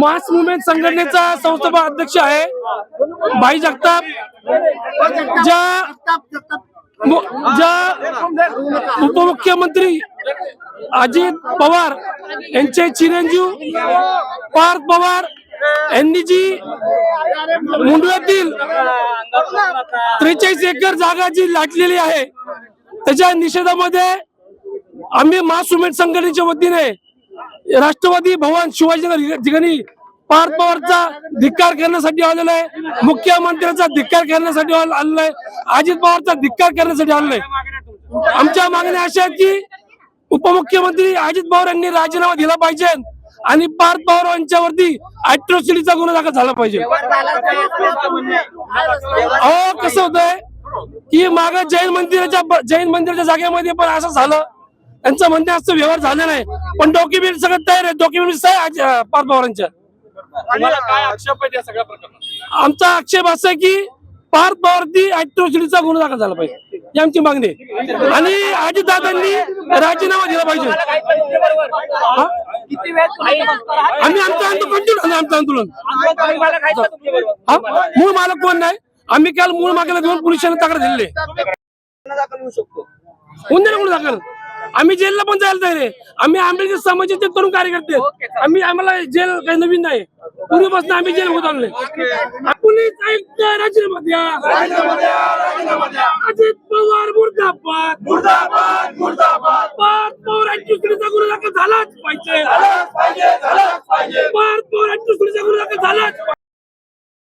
मास movement संघटनेचा संस्थापक अध्यक्ष आहे. भाई जगताप ज्या ज्या उपमुख्यमंत्री अजित पवार यांचे चिरंजीव पार्थ पवार यांनी जी मुंडव्यातील त्रेचाळीस एकर जागा जी लाटलेली आहे त्याच्या निषेधामध्ये आम्ही महासुमेट संघटनेच्या वतीने राष्ट्रवादी भवन शिवाजीनगर ठिकाणी पार्थ पवारचा धिक्कार करण्यासाठी आलेला आहे. मुख्यमंत्र्यांचा धिक्कार करण्यासाठी आलेला आहे. अजित पवारचा धिक्कार करण्यासाठी आलेला आहे. आमच्या मागण्या अशा आहेत की उपमुख्यमंत्री अजित पवार यांनी राजीनामा दिला पाहिजे आणि पार्थ पवार यांच्यावरती अॅट्रॉसिटीचा गुन्हा दाखल झाला पाहिजे. अहो कसं होतंय की माग जैन मंदिराच्या जैन मंदिराच्या जागेमध्ये पण असं झालं. त्यांचं म्हणणं असं व्यवहार झाला नाही. पण डॉक्युमेंट सगळं तयार आहे डॉक्युमेंट आहे पार्थ पवारांच्या तुम्हाला काय आक्षेप आहे त्या सगळ्या प्रकरणात? आमचा आक्षेप असा आहे की पार्थ पवारती अॅट्रॉसिटीचा गुन्हा दाखल झाला पाहिजे. ही आमची मागणी आहे. आणि अजितदादांनी राजीनामा दिला पाहिजे? आम्ही आमचं आंदोलन कंटिन्यू आमचं आंदोलन? मूळ मालक कोण नाही? आम्ही काल मूळ मागायला देऊन पोलिसांना तक्रार दिलेली आहे. कोणी दाखल? आम्ही जेलला पण जायला तयार आहे. आम्ही आंबेडकर समाजाचे तरुण कार्यकर्ते. आम्ही आम्हाला जेल काही नवीन नाही. पूर्वीपासून आम्ही जेल होत आणले पोलीस आयुक्त राजीनामा द्या. अजित पवार मुर्दाबाद. दुसरीचा गुन्हा दाखल झालाच पाहिजे. दुसरीचा गुन्हा दाखल झालाच